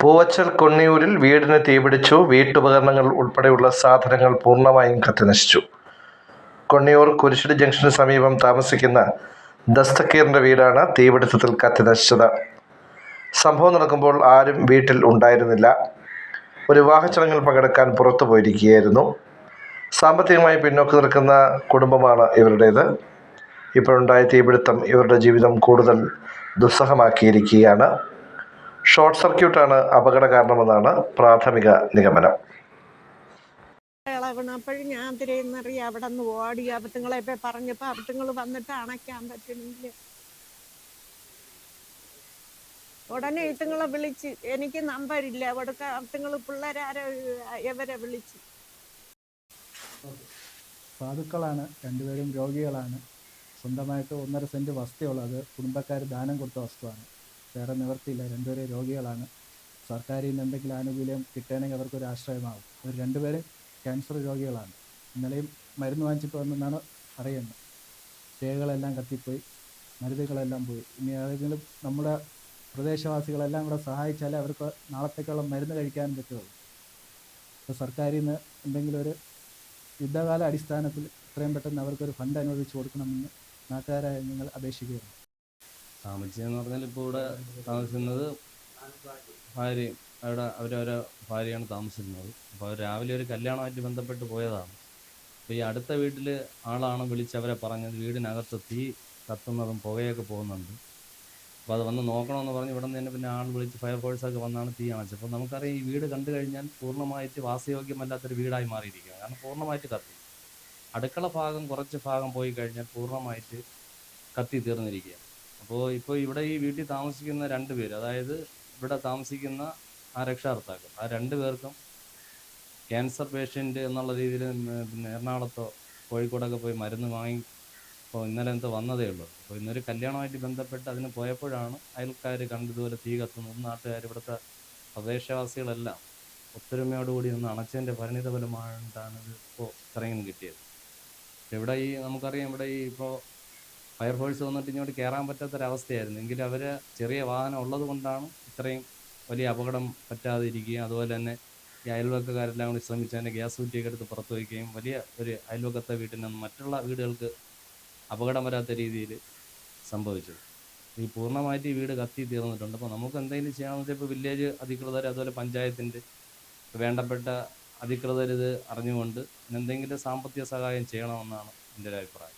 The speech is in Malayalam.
പൂവച്ചൽ കൊണ്ണിയൂരിൽ വീടിന് തീപിടിച്ചു. വീട്ടുപകരണങ്ങൾ ഉൾപ്പെടെയുള്ള സാധനങ്ങൾ പൂർണമായും കത്തിനശിച്ചു. കൊണ്ണിയൂർ കുരിശടി ജംഗ്ഷന് സമീപം താമസിക്കുന്ന ദസ്തക്കീറിന്റെ വീടാണ് തീപിടുത്തത്തിൽ കത്തിനശിച്ചത്. സംഭവം നടക്കുമ്പോൾ ആരും വീട്ടിൽ ഉണ്ടായിരുന്നില്ല. ഒരു വിവാഹ ചടങ്ങിൽ പങ്കെടുക്കാൻ പുറത്തു പോയിരിക്കുകയായിരുന്നു. സാമ്പത്തികമായി പിന്നോക്കം നിൽക്കുന്ന കുടുംബമാണ് ഇവരുടേത്. ഇപ്പോഴുണ്ടായ തീപിടുത്തം ഇവരുടെ ജീവിതം കൂടുതൽ ദുസ്സഹമാക്കിയിരിക്കുകയാണ്. ഷോർട്ട് സർക്യൂട്ടാണ് അപകട കാരണമെന്നാണ് പ്രാഥമിക നിഗമനം. ഇളവണപ്പോഴും ഞാൻ തിരയുന്നറിയ അവിടെ നിന്ന് ഓടി അബദ്ധങ്ങളെ പോയി പറഞ്ഞപ്പോ അബദ്ധങ്ങൾ വന്നിട്ട് അണയ്ക്കാൻ പറ്റണില്ല. ഉടനെ ഇട്ടുങ്ങളെ വിളിച്ച് എനിക്ക് നമ്പരില്ല അവിടുത്തെ അബദ്ധങ്ങൾ പിള്ളേരാരോ ഇവരെ വിളിച്ച്. സാധുക്കളാണ് രണ്ടുപേരും രോഗികളാണ്. സ്വന്തമായിട്ട് ഒന്നര സെന്റ് വസ്തുള്ളത് കുടുംബക്കാർ ദാനം കൊടുത്ത വസ്തുവാണ്. വേറെ നിവർത്തിയില്ല. രണ്ടുപേരെ രോഗികളാണ്. സർക്കാരിൽ നിന്ന് എന്തെങ്കിലും ആനുകൂല്യം കിട്ടണമെങ്കിൽ അവർക്കൊരു ആശ്രയമാകും അവർ രണ്ടുപേരും ക്യാൻസർ രോഗികളാണ്. ഇന്നലെയും മരുന്ന് വാങ്ങിച്ചിട്ട് വന്നെന്നാണ് അറിയുന്നത്. രേഖകളെല്ലാം കത്തിപ്പോയി. മരുന്നുകളെല്ലാം പോയി. ഇനി ഏതെങ്കിലും നമ്മുടെ പ്രദേശവാസികളെല്ലാം കൂടെ സഹായിച്ചാലേ അവർക്ക് നാളത്തേക്കുള്ള മരുന്ന് കഴിക്കാൻ പറ്റുള്ളൂ. അപ്പോൾ സർക്കാരിൽ നിന്ന് എന്തെങ്കിലും ഒരു യുദ്ധകാല അടിസ്ഥാനത്തിൽ എത്രയും പെട്ടെന്ന് അവർക്കൊരു ഫണ്ട് അനുവദിച്ച് കൊടുക്കണമെന്ന് നാട്ടുകാരായ നിങ്ങൾ അപേക്ഷിക്കുകയാണ്. താമസിച്ചെന്ന് പറഞ്ഞാൽ ഇപ്പോൾ ഇവിടെ താമസിക്കുന്നത് ഭാര്യയും അവിടെ അവരവരെ ഭാര്യയാണ് താമസിക്കുന്നത്. അപ്പോൾ അവർ രാവിലെ ഒരു കല്യാണമായിട്ട് ബന്ധപ്പെട്ട് പോയതാണ്. അപ്പോൾ ഈ അടുത്ത വീട്ടിൽ ആളാണ് വിളിച്ചവരെ പറഞ്ഞത് വീടിനകത്ത് തീ കത്തുന്നതും പുകയൊക്കെ പോകുന്നുണ്ട്. അപ്പോൾ അത് വന്ന് നോക്കണമെന്ന് പറഞ്ഞ് ഇവിടെ നിന്ന് തന്നെ പിന്നെ ആൾ വിളിച്ച് ഫയർഫോഴ്സൊക്കെ വന്നാണ് തീ അണച്ചത് അപ്പോൾ നമുക്കറിയാം ഈ വീട് കണ്ടു കഴിഞ്ഞാൽ പൂർണമായിട്ട് വാസയോഗ്യമല്ലാത്തൊരു വീടായി മാറിയിരിക്കുകയാണ്. കാരണം പൂർണമായിട്ട് കത്തി. അടുക്കള ഭാഗം കുറച്ച് ഭാഗം പോയി കഴിഞ്ഞാൽ പൂർണമായിട്ട് കത്തി തീർന്നിരിക്കുകയാണ്. അപ്പോൾ ഇപ്പോൾ ഇവിടെ ഈ വീട്ടിൽ താമസിക്കുന്ന രണ്ട് പേര് അതായത് ഇവിടെ താമസിക്കുന്ന ആ രക്ഷാകർത്താക്കൾ ആ രണ്ട് പേർക്കും ക്യാൻസർ പേഷ്യന്റ് എന്നുള്ള രീതിയിൽ പിന്നെ എറണാകുളത്തോ കോഴിക്കോടൊക്കെ പോയി മരുന്ന് വാങ്ങി ഇപ്പോൾ ഇന്നലെ എന്തോ വന്നതേ ഉള്ളൂ. അപ്പോൾ ഇന്നൊരു കല്യാണമായിട്ട് ബന്ധപ്പെട്ട് അതിന് പോയപ്പോഴാണ് അയൽക്കാർ കണ്ടതുപോലെ തീ കത്തുന്നത്. നാട്ടുകാർ ഇവിടുത്തെ പ്രദേശവാസികളെല്ലാം ഒത്തൊരുമയോടുകൂടി നിന്ന് അണച്ചതിന്റെ പരിണിത ഫലമായിട്ടാണ് ഇത് ഇപ്പോൾ ഇത്രയും കിട്ടിയത്. ഇവിടെ ഈ നമുക്കറിയാം ഇവിടെ ഈ ഇപ്പോൾ ഫയർഫോഴ്സ് വന്നിട്ട് ഇങ്ങോട്ട് കയറാൻ പറ്റാത്തൊരവസ്ഥയായിരുന്നു. എങ്കിലും അവർ ചെറിയ വാഹനം ഉള്ളത് കൊണ്ടാണ് ഇത്രയും വലിയ അപകടം പറ്റാതെ ഇരിക്കുകയും അതുപോലെ തന്നെ ഈ അയൽവക്കക്കാരെല്ലാം കൂടി ശ്രമിച്ച് അതിന്റെ ഗ്യാസ് കുറ്റിയൊക്കെ എടുത്ത് പുറത്ത് വയ്ക്കുകയും വലിയ ഒരു അയൽവക്കത്തെ വീട്ടിൽ നിന്ന് മറ്റുള്ള വീടുകൾക്ക് അപകടം വരാത്ത രീതിയിൽ സംഭവിച്ചത്. ഈ പൂർണമായിട്ട് ഈ വീട് കത്തി തീർന്നിട്ടുണ്ട്. അപ്പോൾ നമുക്ക് എന്തെങ്കിലും ചെയ്യാമെന്ന് വെച്ചാൽ ഇപ്പോൾ വില്ലേജ് അധികൃതർ അതുപോലെ പഞ്ചായത്തിന്റെ വേണ്ടപ്പെട്ട അധികൃതർ ഇത് അറിഞ്ഞുകൊണ്ട് എന്തെങ്കിലും സാമ്പത്തിക സഹായം ചെയ്യണമെന്നാണ് എന്റെ ഒരു അഭിപ്രായം.